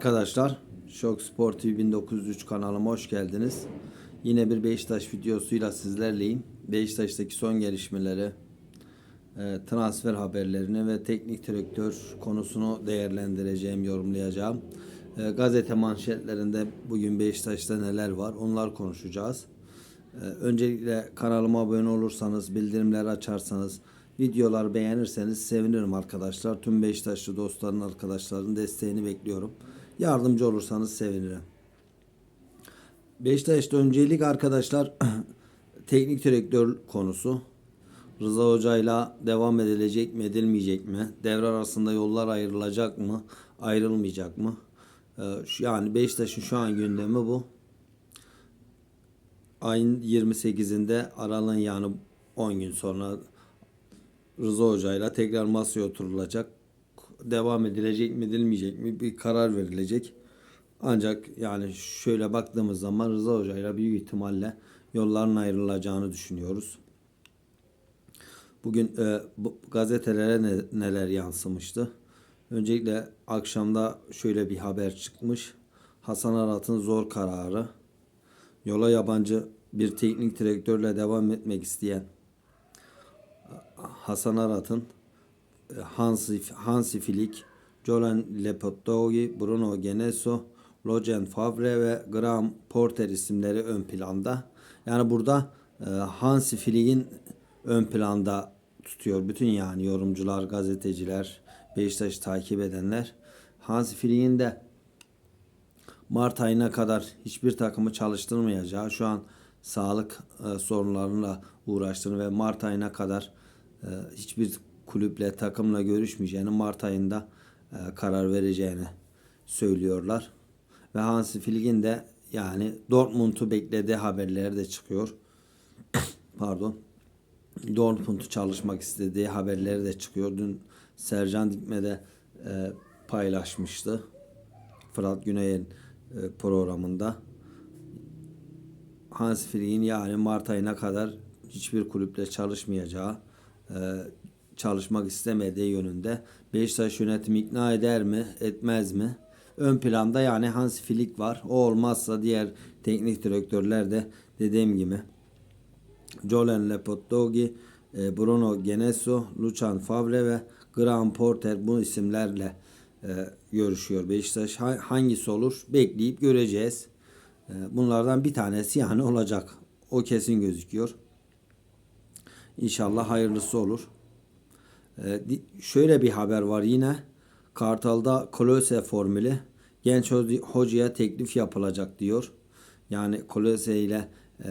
arkadaşlar. Şok Spor TV 1903 kanalıma hoş geldiniz. Yine bir Beşiktaş videosuyla sizlerleyim. Beşiktaş'taki son gelişmeleri, e, transfer haberlerini ve teknik direktör konusunu değerlendireceğim, yorumlayacağım. E, Gazete manşetlerinde bugün Beşiktaş'ta neler var onlar konuşacağız. E, Öncelikle kanalıma abone olursanız, bildirimleri açarsanız, videoları beğenirseniz sevinirim arkadaşlar. Tüm Beşiktaşlı dostların, arkadaşların desteğini bekliyorum. Yardımcı olursanız sevinirim. Beşiktaş'ta öncelik arkadaşlar teknik direktör konusu. Rıza Hoca'yla devam edilecek mi edilmeyecek mi? Devre arasında yollar ayrılacak mı? Ayrılmayacak mı? Ee, yani Beşiktaş'ın şu an gündemi bu. Ayın 28'inde Aral'ın yani 10 gün sonra Rıza Hoca'yla tekrar masaya oturulacak. Devam edilecek mi edilmeyecek mi bir karar verilecek. Ancak yani şöyle baktığımız zaman Rıza Hoca'yla büyük ihtimalle yolların ayrılacağını düşünüyoruz. Bugün e, bu gazetelere ne- neler yansımıştı? Öncelikle akşamda şöyle bir haber çıkmış. Hasan Arat'ın zor kararı. Yola yabancı bir teknik direktörle devam etmek isteyen Hasan Arat'ın Hansi, Hansi Flick, Jolan Lopetegui, Bruno Geneso, Logan Favre ve Graham Porter isimleri ön planda. Yani burada e, Hansi Flick'in ön planda tutuyor bütün yani yorumcular, gazeteciler, Beşiktaş'ı takip edenler. Hansi Flick'in de Mart ayına kadar hiçbir takımı çalıştırmayacağı, şu an sağlık e, sorunlarıyla uğraştığını ve Mart ayına kadar e, hiçbir kulüple, takımla görüşmeyeceğini, Mart ayında e, karar vereceğini söylüyorlar. Ve Hansi Flick'in de yani Dortmund'u beklediği haberleri de çıkıyor. Pardon. Dortmund'u çalışmak istediği haberleri de çıkıyor. Dün Sercan Dikme'de e, paylaşmıştı. Fırat Güney'in e, programında. Hans Flick'in yani Mart ayına kadar hiçbir kulüple çalışmayacağı, e, çalışmak istemediği yönünde Beşiktaş yönetimi ikna eder mi, etmez mi? Ön planda yani Hans Flick var. O olmazsa diğer teknik direktörler de dediğim gibi Jolen Lopetegui, e, Bruno Geneso, Lucian Favre ve Graham Porter bu isimlerle e, görüşüyor Beşiktaş. Ha- Hangisi olur bekleyip göreceğiz. E, Bunlardan bir tanesi yani olacak. O kesin gözüküyor. İnşallah hayırlısı olur. E, di- Şöyle bir haber var yine. Kartal'da Kolose formülü genç ho- hocaya teklif yapılacak diyor. Yani Kolose ile e,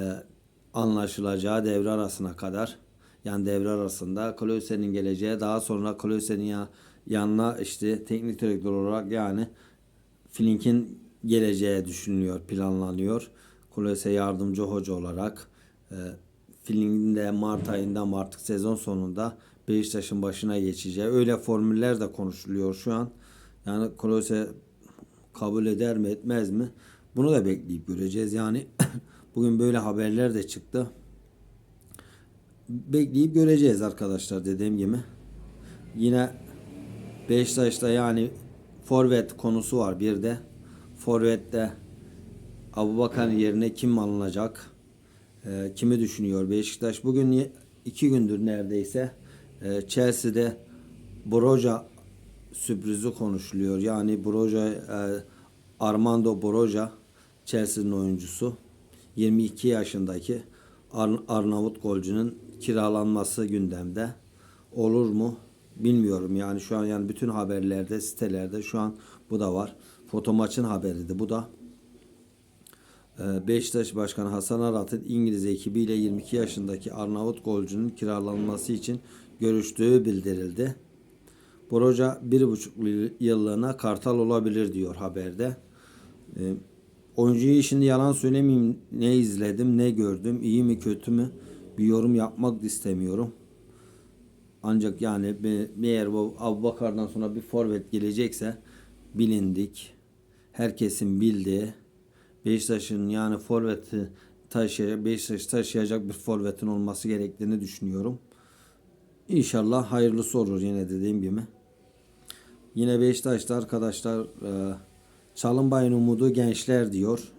anlaşılacağı devre arasına kadar yani devre arasında Kolose'nin geleceği daha sonra Kolose'nin ya, yanına işte teknik direktör olarak yani Flink'in geleceği düşünülüyor, planlanıyor. Kolose yardımcı hoca olarak e, Flink'in de Mart ayında mı artık sezon sonunda Beşiktaş'ın başına geçeceği öyle formüller de konuşuluyor şu an. Yani Kolose kabul eder mi etmez mi? Bunu da bekleyip göreceğiz. Yani bugün böyle haberler de çıktı. Bekleyip göreceğiz arkadaşlar dediğim gibi. Yine Beşiktaş'ta yani forvet konusu var bir de. Forvet'te Abubakar'ın yerine kim alınacak? Ee, kimi düşünüyor Beşiktaş? Bugün iki gündür neredeyse e, Chelsea'de Broja sürprizi konuşuluyor. Yani Broja e, Armando Broja Chelsea'nin oyuncusu 22 yaşındaki Ar- Arnavut golcünün kiralanması gündemde. Olur mu? Bilmiyorum. Yani şu an yani bütün haberlerde, sitelerde şu an bu da var. Foto maçın haberiydi bu da. Ee, Beşiktaş Başkanı Hasan Arat'ın İngiliz ekibiyle 22 yaşındaki Arnavut golcünün kiralanması için görüştüğü bildirildi. Broja bir buçuk yıllığına kartal olabilir diyor haberde. Ee, oyuncuyu şimdi yalan söylemeyeyim ne izledim ne gördüm iyi mi kötü mü bir yorum yapmak istemiyorum. Ancak yani eğer bu Abubakar'dan sonra bir forvet gelecekse bilindik. Herkesin bildiği Beşiktaş'ın yani forveti taşıyacak, Beşiktaş taşıyacak bir forvetin olması gerektiğini düşünüyorum. İnşallah hayırlısı olur yine dediğim gibi. Yine Beşiktaş'ta arkadaşlar e, Çalınbay'ın umudu gençler diyor.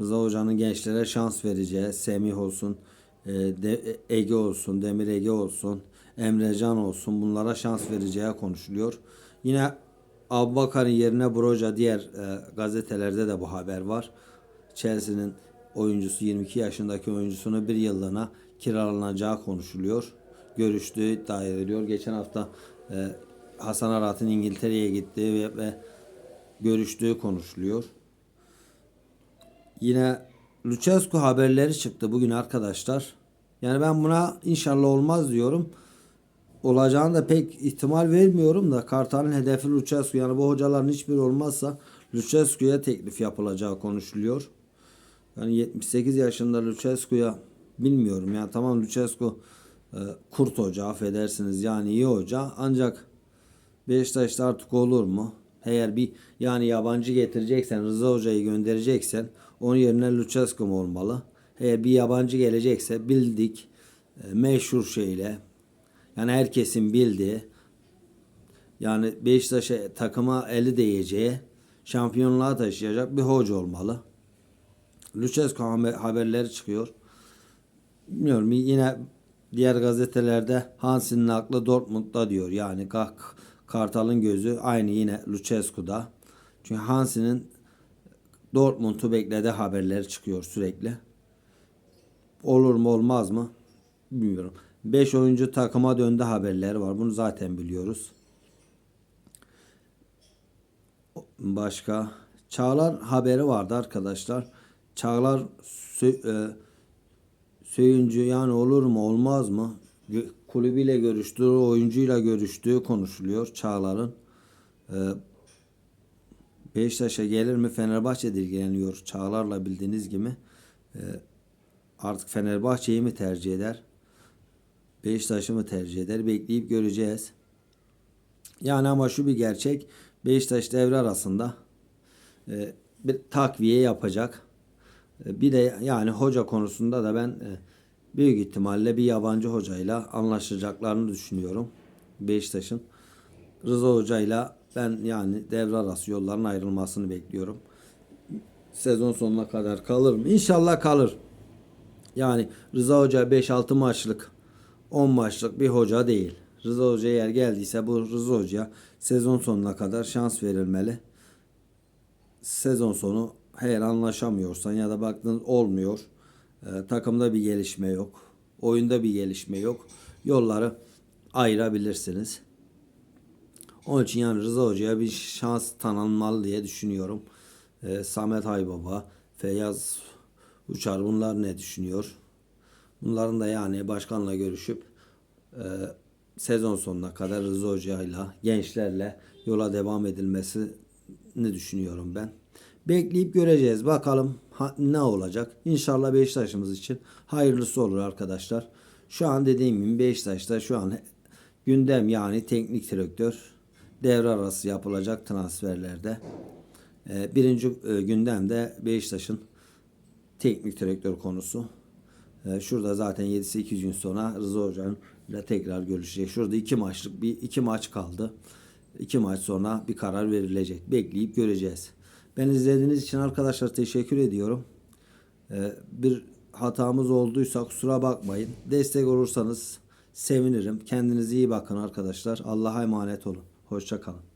Rıza Hoca'nın gençlere şans vereceği, Semih olsun, e, Ege olsun, Demir Ege olsun, Emrecan olsun bunlara şans vereceği konuşuluyor. Yine Abubakar'ın yerine Broja diğer e, gazetelerde de bu haber var. Chelsea'nin oyuncusu 22 yaşındaki oyuncusunu bir yıllığına kiralanacağı konuşuluyor. Görüştüğü iddia ediliyor. Geçen hafta e, Hasan Arat'ın İngiltere'ye gittiği ve, ve görüştüğü konuşuluyor. Yine Lucescu haberleri çıktı bugün arkadaşlar. Yani ben buna inşallah olmaz diyorum. Olacağını da pek ihtimal vermiyorum da Kartal'ın hedefi Lucescu. Yani bu hocaların hiçbiri olmazsa Lucescu'ya teklif yapılacağı konuşuluyor. Yani 78 yaşında Lucescu'ya bilmiyorum ya tamam Lucescu kurt hoca affedersiniz yani iyi hoca ancak Beşiktaş'ta artık olur mu? Eğer bir yani yabancı getireceksen Rıza Hoca'yı göndereceksen onun yerine Lucescu mu olmalı? Eğer bir yabancı gelecekse bildik e, meşhur şeyle yani herkesin bildiği yani Beşiktaş'a takıma eli değeceği şampiyonluğa taşıyacak bir hoca olmalı. Lucescu haber- haberleri çıkıyor. Bilmiyorum yine diğer gazetelerde Hansi'nin aklı Dortmund'da diyor. Yani Ka- Kartal'ın gözü aynı yine Lucescu'da. Çünkü Hansi'nin Dortmund'u bekledi haberleri çıkıyor sürekli. Olur mu olmaz mı? Bilmiyorum. 5 oyuncu takıma döndü haberleri var. Bunu zaten biliyoruz. Başka Çağlar haberi vardı arkadaşlar. Çağlar e, Söyüncü yani olur mu olmaz mı? Kulübüyle görüştüğü, oyuncuyla görüştüğü konuşuluyor Çağlar'ın. Ee, Beşiktaş'a gelir mi Fenerbahçe de ilgileniyor Çağlar'la bildiğiniz gibi. Ee, artık Fenerbahçe'yi mi tercih eder? Beşiktaş'ı mı tercih eder? Bekleyip göreceğiz. Yani ama şu bir gerçek. Beşiktaş devre arasında e, bir takviye yapacak. E, Bir de yani hoca konusunda da ben e, büyük ihtimalle bir yabancı hocayla anlaşacaklarını düşünüyorum. Beşiktaş'ın Rıza hocayla ben yani devre arası yolların ayrılmasını bekliyorum. Sezon sonuna kadar kalır mı? İnşallah kalır. Yani Rıza Hoca 5-6 maçlık 10 maçlık bir hoca değil. Rıza Hoca eğer geldiyse bu Rıza Hoca'ya sezon sonuna kadar şans verilmeli. Sezon sonu eğer anlaşamıyorsan ya da baktın olmuyor. e, takımda bir gelişme yok. Oyunda bir gelişme yok. Yolları ayırabilirsiniz. Onun için yani Rıza Hoca'ya bir şans tanınmalı diye düşünüyorum. E, Samet Aybaba, Feyyaz Uçar bunlar ne düşünüyor? Bunların da yani başkanla görüşüp e, sezon sonuna kadar Rıza Hoca'yla, gençlerle yola devam edilmesini düşünüyorum ben. Bekleyip göreceğiz. Bakalım ne olacak. İnşallah Beşiktaş'ımız için hayırlısı olur arkadaşlar. Şu an dediğim gibi Beşiktaş'ta şu an gündem yani teknik direktör devre arası yapılacak transferlerde. E, birinci e, gündemde Beşiktaş'ın teknik direktör konusu. Ee, şurada zaten 7-8 gün sonra Rıza Hoca'nın ile tekrar görüşecek. Şurada iki maçlık bir iki maç kaldı. İki maç sonra bir karar verilecek. Bekleyip göreceğiz. Ben izlediğiniz için arkadaşlar teşekkür ediyorum. Ee, bir hatamız olduysa kusura bakmayın. Destek olursanız sevinirim. Kendinize iyi bakın arkadaşlar. Allah'a emanet olun. Hoşça kalın.